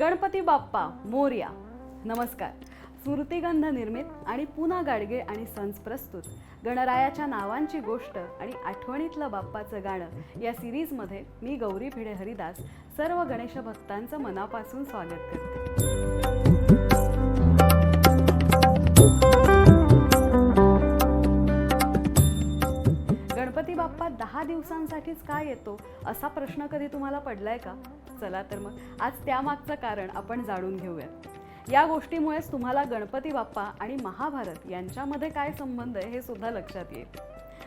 गणपती बाप्पा मोर्या. नमस्कार. स्मृतिगंध निर्मित आणि पुन्हा गाडगे आणि सन्स प्रस्तुत. गणरायाच्या नावांची गोष्ट आणि आठवणीतलं बाप्पाचं गाणं या सिरीजमध्ये मी गौरी भिडे हरिदास सर्व गणेश भक्तांचं मनापासून स्वागत करते. गणपती बाप्पा दहा दिवसांसाठीच का येतो असा प्रश्न कधी तुम्हाला पडलाय का? चला तर मग आज त्यामागचं कारण आपण जाणून घेऊयात. या गोष्टीमुळेच तुम्हाला गणपती बाप्पा आणि महाभारत यांच्यामध्ये काय संबंध आहे हे सुद्धा लक्षात येईल.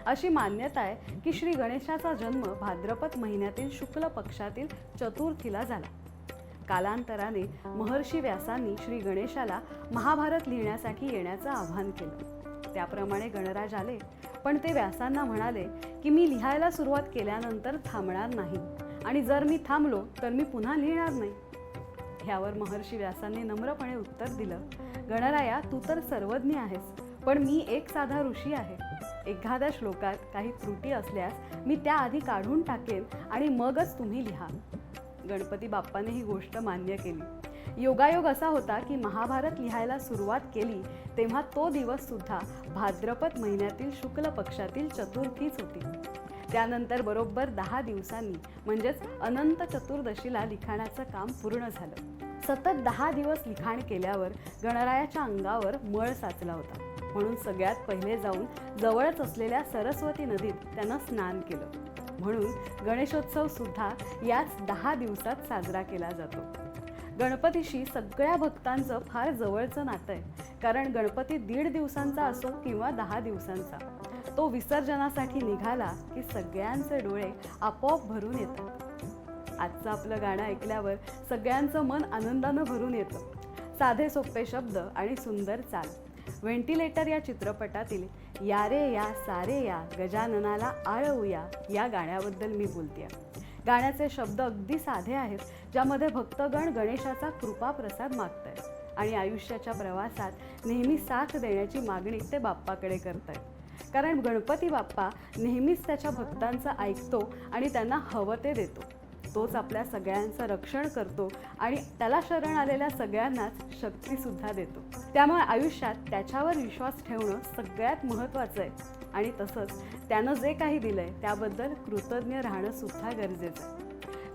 अशी मान्यता आहे की श्री गणेशाचा जन्म भाद्रपद महिन्यातील शुक्ल पक्षातील चतुर्थीला झाला. कालांतराने महर्षी व्यासांनी श्री गणेशाला महाभारत लिहिण्यासाठी येण्याचं आवाहन केलं. त्याप्रमाणे गणराज आले पण ते व्यासांना म्हणाले की मी लिहायला सुरुवात केल्यानंतर थांबणार नाही. आणि जर मी थांबलो तर मी पुन्हा लिहिणार नाही. ह्यावर महर्षी व्यासाने नम्रपणे उत्तर दिलं गणराया तू तर सर्वज्ञ आहेस पण मी एक साधा ऋषी आहे. एखाद्या श्लोकात काही त्रुटी असल्यास मी त्या आधी काढून टाकेन आणि मगच तुम्ही लिहा. गणपती बाप्पाने ही गोष्ट मान्य केली. योगायोग असा होता की महाभारत लिहायला सुरुवात केली तेव्हा तो दिवस सुद्धा भाद्रपद महिन्यातील शुक्ल पक्षातील चतुर्थीच होती. त्यानंतर बरोबर दहा दिवसांनी म्हणजेच अनंत चतुर्दशीला लिखाणाचं काम पूर्ण झालं. सतत दहा दिवस लिखाण केल्यावर गणरायाच्या अंगावर मळ साचला होता. म्हणून सगळ्यात पहिले जाऊन जवळच असलेल्या सरस्वती नदीत त्यानं स्नान केलं. म्हणून गणेशोत्सव सुद्धा याच दहा दिवसात साजरा केला जातो. गणपतीशी सगळ्या भक्तांचं फार जवळचं नातं आहे. कारण गणपती दीड दिवसांचा असो किंवा दहा दिवसांचा. तो विसर्जनासाठी निघाला की सगळ्यांचे डोळे आपोआप भरून येतात. आजचं आपलं गाणं ऐकल्यावर सगळ्यांचं मन आनंदानं भरून येतं. साधे सोपे शब्द आणि सुंदर चाल. व्हेंटिलेटर या चित्रपटातील या रे या सारे या गजाननाला आळवूया या गाण्याबद्दल मी बोलते गाण्याचे शब्द अगदी साधे आहेत ज्यामध्ये भक्तगण गणेशाचा कृपा प्रसाद मागत आहेत आणि आयुष्याच्या प्रवासात नेहमी साथ देण्याची मागणी ते बाप्पाकडे करत आहेत कारण गणपती बाप्पा नेहमीच त्याच्या भक्तांचं ऐकतो आणि त्यांना हवं ते देतो. तोच आपल्या सगळ्यांचं रक्षण करतो आणि त्याला शरण आलेल्या सगळ्यांनाच शक्तीसुद्धा देतो. त्यामुळे आयुष्यात त्याच्यावर विश्वास ठेवणं सगळ्यात महत्त्वाचं आहे. आणि तसंच त्यानं जे काही दिलंय त्याबद्दल कृतज्ञ राहणं सुद्धा गरजेचं आहे.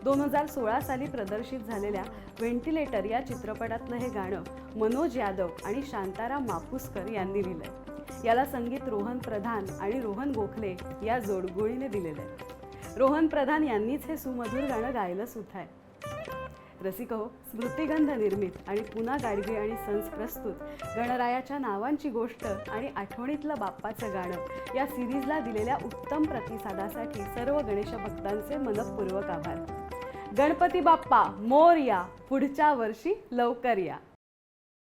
दोन हजार सोळा साली प्रदर्शित झालेल्या व्हेंटिलेटर या चित्रपटातलं हे गाणं मनोज यादव आणि शांताराम मापुसकर यांनी लिहिलंय. याला संगीत रोहन प्रधान आणि रोहन गोखले या जोडगोळीने दिलेलं आहे. रोहन प्रधान यांनीच हे सुमधुर गाणं गायलं सुद्धा आहे. रसिक हो स्मृतिगंध निर्मित आणि पुन्हा गाडगे आणि सन्स प्रस्तुत गणरायाच्या नावांची गोष्ट आणि आठवणीतलं बाप्पाचं गाणं या सिरीजला दिलेल्या उत्तम प्रतिसादासाठी सर्व गणेश भक्तांचे मनपूर्वक आभार. गणपती बाप्पा मोर या पुढच्या वर्षी लवकर या.